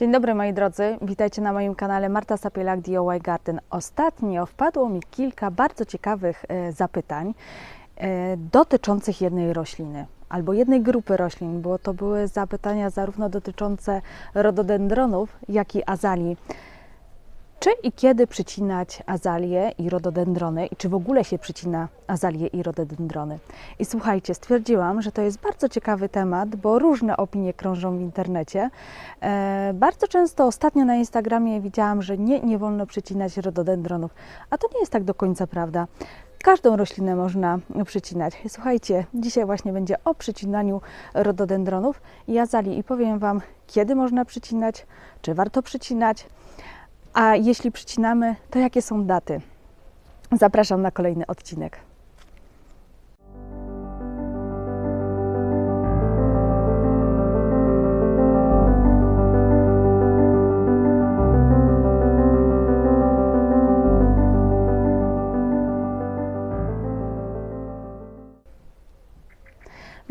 Dzień dobry moi drodzy, witajcie na moim kanale Marta Sapielak DIY Garden. Ostatnio wpadło mi kilka bardzo ciekawych e, zapytań e, dotyczących jednej rośliny albo jednej grupy roślin, bo to były zapytania zarówno dotyczące rododendronów, jak i azalii. Czy i kiedy przycinać azalie i rododendrony i czy w ogóle się przycina azalie i rododendrony? I słuchajcie, stwierdziłam, że to jest bardzo ciekawy temat, bo różne opinie krążą w internecie. E, bardzo często ostatnio na Instagramie widziałam, że nie, nie wolno przycinać rododendronów, a to nie jest tak do końca prawda. Każdą roślinę można przycinać. Słuchajcie, dzisiaj właśnie będzie o przycinaniu rododendronów i azalii i powiem Wam, kiedy można przycinać, czy warto przycinać. A jeśli przycinamy, to jakie są daty? Zapraszam na kolejny odcinek.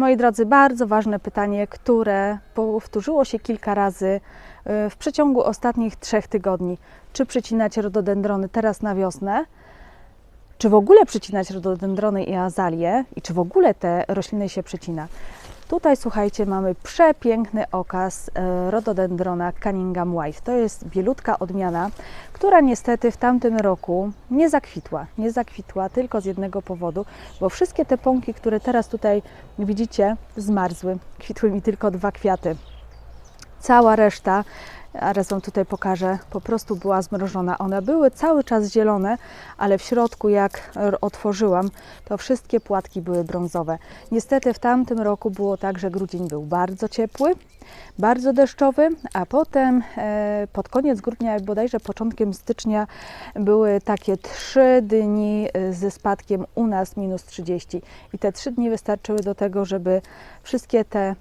Moi drodzy, bardzo ważne pytanie, które powtórzyło się kilka razy y, w przeciągu ostatnich trzech tygodni. Czy przycinać rododendrony teraz na wiosnę? Czy w ogóle przycinać rododendrony i azalie? I czy w ogóle te rośliny się przycina? Tutaj słuchajcie, mamy przepiękny okaz e, rododendrona Cunningham White. To jest bielutka odmiana, która niestety w tamtym roku nie zakwitła. Nie zakwitła tylko z jednego powodu, bo wszystkie te pąki, które teraz tutaj widzicie, zmarzły. Kwitły mi tylko dwa kwiaty. Cała reszta Raz Wam tutaj pokażę, po prostu była zmrożona. One były cały czas zielone, ale w środku jak otworzyłam, to wszystkie płatki były brązowe. Niestety w tamtym roku było tak, że grudzień był bardzo ciepły, bardzo deszczowy, a potem e, pod koniec grudnia, bodajże początkiem stycznia były takie trzy dni e, ze spadkiem u nas minus 30 i te trzy dni wystarczyły do tego, żeby wszystkie te e,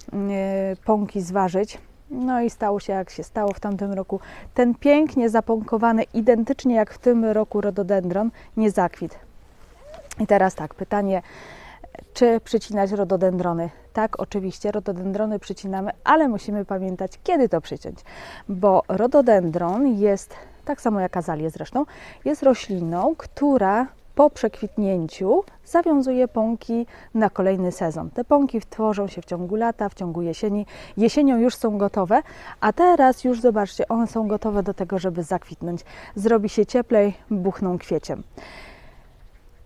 pąki zważyć no i stało się jak się stało w tamtym roku. Ten pięknie zapąkowany, identycznie jak w tym roku rododendron, nie zakwit. I teraz tak, pytanie, czy przycinać rododendrony? Tak, oczywiście, rododendrony przycinamy, ale musimy pamiętać, kiedy to przyciąć, bo rododendron jest, tak samo jak azalie zresztą, jest rośliną, która po przekwitnięciu zawiązuje pąki na kolejny sezon. Te pąki tworzą się w ciągu lata, w ciągu jesieni. Jesienią już są gotowe, a teraz już zobaczcie, one są gotowe do tego, żeby zakwitnąć. Zrobi się cieplej, buchną kwieciem.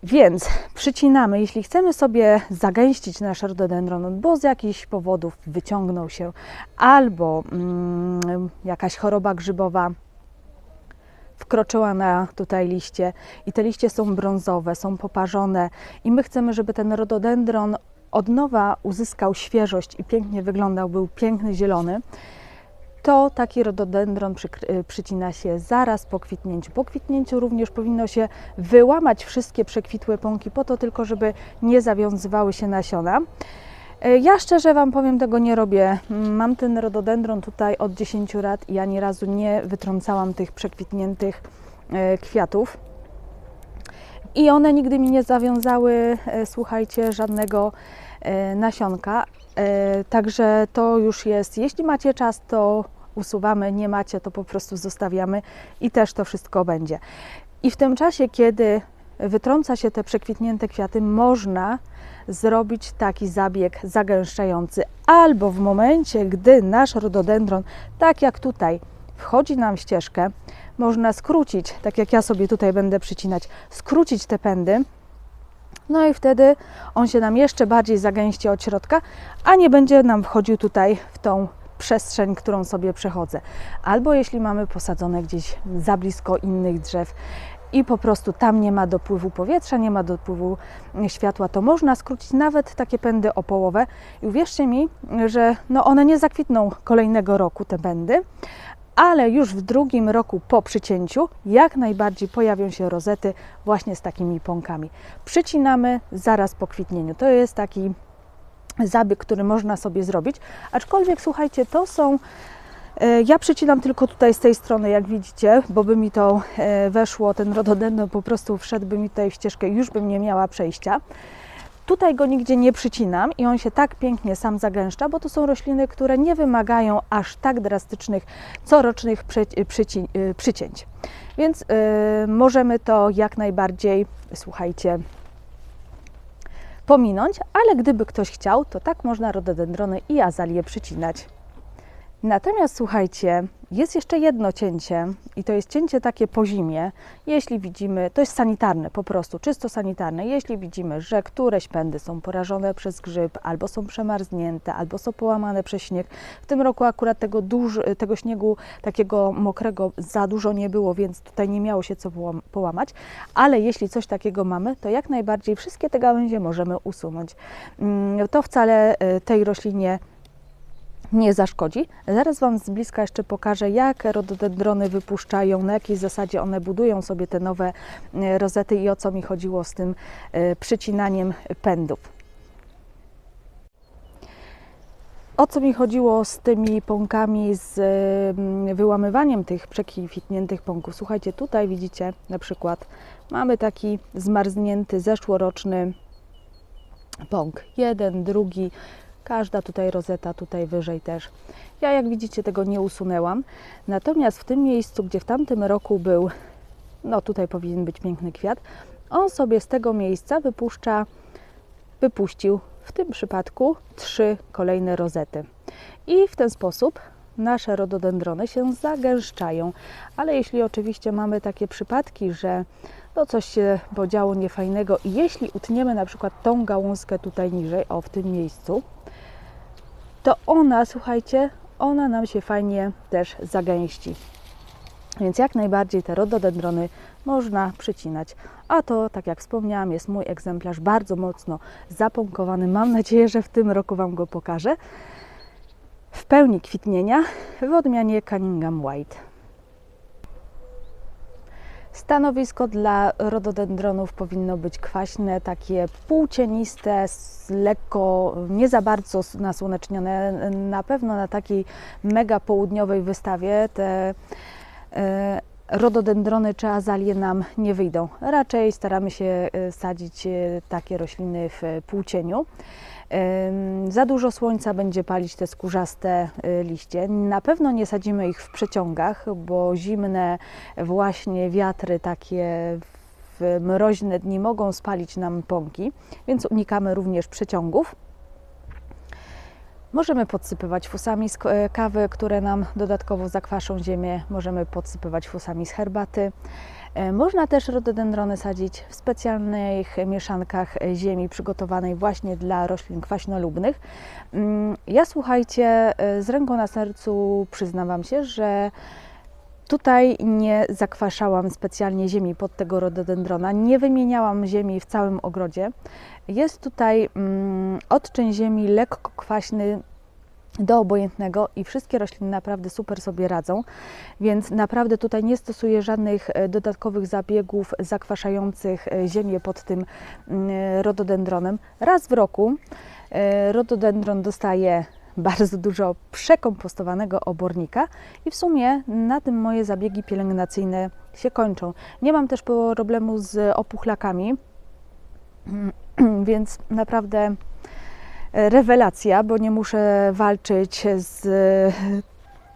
Więc przycinamy, jeśli chcemy sobie zagęścić nasz rododendron, bo z jakichś powodów wyciągnął się, albo mm, jakaś choroba grzybowa wkroczyła na tutaj liście i te liście są brązowe, są poparzone i my chcemy, żeby ten rododendron od nowa uzyskał świeżość i pięknie wyglądał, był piękny zielony, to taki rododendron przy, przycina się zaraz po kwitnięciu. Po kwitnięciu również powinno się wyłamać wszystkie przekwitłe pąki po to tylko, żeby nie zawiązywały się nasiona. E, ja szczerze Wam powiem, tego nie robię. Mam ten rododendron tutaj od 10 lat i ani razu nie wytrącałam tych przekwitniętych e, kwiatów. I one nigdy mi nie zawiązały, e, słuchajcie, żadnego nasionka. Także to już jest, jeśli macie czas, to usuwamy, nie macie, to po prostu zostawiamy i też to wszystko będzie. I w tym czasie, kiedy wytrąca się te przekwitnięte kwiaty, można zrobić taki zabieg zagęszczający, albo w momencie, gdy nasz rododendron, tak jak tutaj, wchodzi nam w ścieżkę, można skrócić, tak jak ja sobie tutaj będę przycinać, skrócić te pędy, no i wtedy on się nam jeszcze bardziej zagęści od środka, a nie będzie nam wchodził tutaj w tą przestrzeń, którą sobie przechodzę. Albo jeśli mamy posadzone gdzieś za blisko innych drzew, i po prostu tam nie ma dopływu powietrza, nie ma dopływu światła, to można skrócić nawet takie pędy o połowę. I uwierzcie mi, że no one nie zakwitną kolejnego roku, te pędy, ale już w drugim roku po przycięciu jak najbardziej pojawią się rozety właśnie z takimi pąkami. Przycinamy zaraz po kwitnieniu. To jest taki zabieg, który można sobie zrobić, aczkolwiek słuchajcie, to są ja przycinam tylko tutaj z tej strony, jak widzicie, bo by mi to e, weszło, ten rododendron po prostu wszedłby mi tutaj w ścieżkę, już bym nie miała przejścia. Tutaj go nigdzie nie przycinam i on się tak pięknie sam zagęszcza, bo to są rośliny, które nie wymagają aż tak drastycznych corocznych y, przycięć. Więc y, możemy to jak najbardziej, słuchajcie, pominąć, ale gdyby ktoś chciał, to tak można rododendrony i azalie przycinać. Natomiast słuchajcie, jest jeszcze jedno cięcie i to jest cięcie takie po zimie. Jeśli widzimy, to jest sanitarne po prostu, czysto sanitarne. Jeśli widzimy, że któreś pędy są porażone przez grzyb, albo są przemarznięte, albo są połamane przez śnieg. W tym roku akurat tego, duż, tego śniegu takiego mokrego za dużo nie było, więc tutaj nie miało się co połamać. Ale jeśli coś takiego mamy, to jak najbardziej wszystkie te gałęzie możemy usunąć. Mm, to wcale e, tej roślinie nie zaszkodzi. Zaraz Wam z bliska jeszcze pokażę, jak rododendrony wypuszczają, na jakiej zasadzie one budują sobie te nowe e, rozety i o co mi chodziło z tym e, przycinaniem pędów. O co mi chodziło z tymi pąkami, z mm, wyłamywaniem tych przekwitniętych pąków? Słuchajcie, tutaj widzicie na przykład mamy taki zmarznięty zeszłoroczny pąk. Jeden, drugi, Każda tutaj rozeta, tutaj wyżej też. Ja jak widzicie tego nie usunęłam. Natomiast w tym miejscu, gdzie w tamtym roku był, no tutaj powinien być piękny kwiat, on sobie z tego miejsca wypuszcza, wypuścił w tym przypadku trzy kolejne rozety. I w ten sposób nasze rododendrony się zagęszczają. Ale jeśli oczywiście mamy takie przypadki, że no coś się podziało niefajnego i jeśli utniemy na przykład tą gałązkę tutaj niżej, o w tym miejscu, to ona, słuchajcie, ona nam się fajnie też zagęści. Więc jak najbardziej te rododendrony można przycinać. A to, tak jak wspomniałam, jest mój egzemplarz bardzo mocno zapąkowany. Mam nadzieję, że w tym roku Wam go pokażę. W pełni kwitnienia w odmianie Cunningham White. Stanowisko dla rododendronów powinno być kwaśne, takie półcieniste, lekko, nie za bardzo nasłonecznione. Na pewno na takiej mega południowej wystawie te e, rododendrony czy azalie nam nie wyjdą. Raczej staramy się e, sadzić e, takie rośliny w półcieniu. Za dużo słońca będzie palić te skórzaste y, liście. Na pewno nie sadzimy ich w przeciągach, bo zimne właśnie wiatry takie w mroźne dni mogą spalić nam pąki, więc unikamy również przeciągów. Możemy podsypywać fusami z e, kawy, które nam dodatkowo zakwaszą ziemię. Możemy podsypywać fusami z herbaty. E, można też rododendrony sadzić w specjalnych mieszankach ziemi przygotowanej właśnie dla roślin kwaśnolubnych. Mm, ja słuchajcie, e, z ręką na sercu przyznam Wam się, że Tutaj nie zakwaszałam specjalnie ziemi pod tego rododendrona, nie wymieniałam ziemi w całym ogrodzie. Jest tutaj mm, odczyn ziemi lekko kwaśny, do obojętnego i wszystkie rośliny naprawdę super sobie radzą, więc naprawdę tutaj nie stosuję żadnych e, dodatkowych zabiegów zakwaszających e, ziemię pod tym mm, rododendronem. Raz w roku e, rododendron dostaje bardzo dużo przekompostowanego obornika i w sumie na tym moje zabiegi pielęgnacyjne się kończą. Nie mam też problemu z opuchlakami, więc naprawdę rewelacja, bo nie muszę walczyć z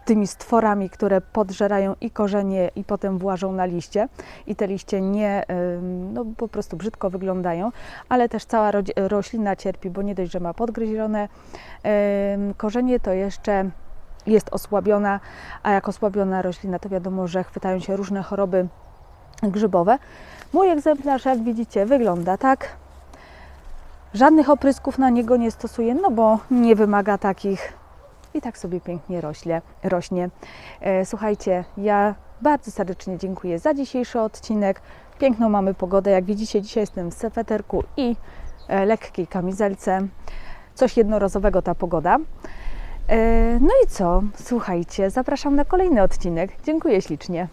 tymi stworami, które podżerają i korzenie i potem włażą na liście i te liście nie, no po prostu brzydko wyglądają, ale też cała roślina cierpi, bo nie dość, że ma podgryzione korzenie, to jeszcze jest osłabiona, a jak osłabiona roślina, to wiadomo, że chwytają się różne choroby grzybowe. Mój egzemplarz, jak widzicie, wygląda tak. Żadnych oprysków na niego nie stosuję, no bo nie wymaga takich i tak sobie pięknie rośnie. rośnie. E, słuchajcie, ja bardzo serdecznie dziękuję za dzisiejszy odcinek. Piękną mamy pogodę. Jak widzicie, dzisiaj jestem w sweterku i e, lekkiej kamizelce. Coś jednorazowego ta pogoda. E, no i co? Słuchajcie, zapraszam na kolejny odcinek. Dziękuję ślicznie.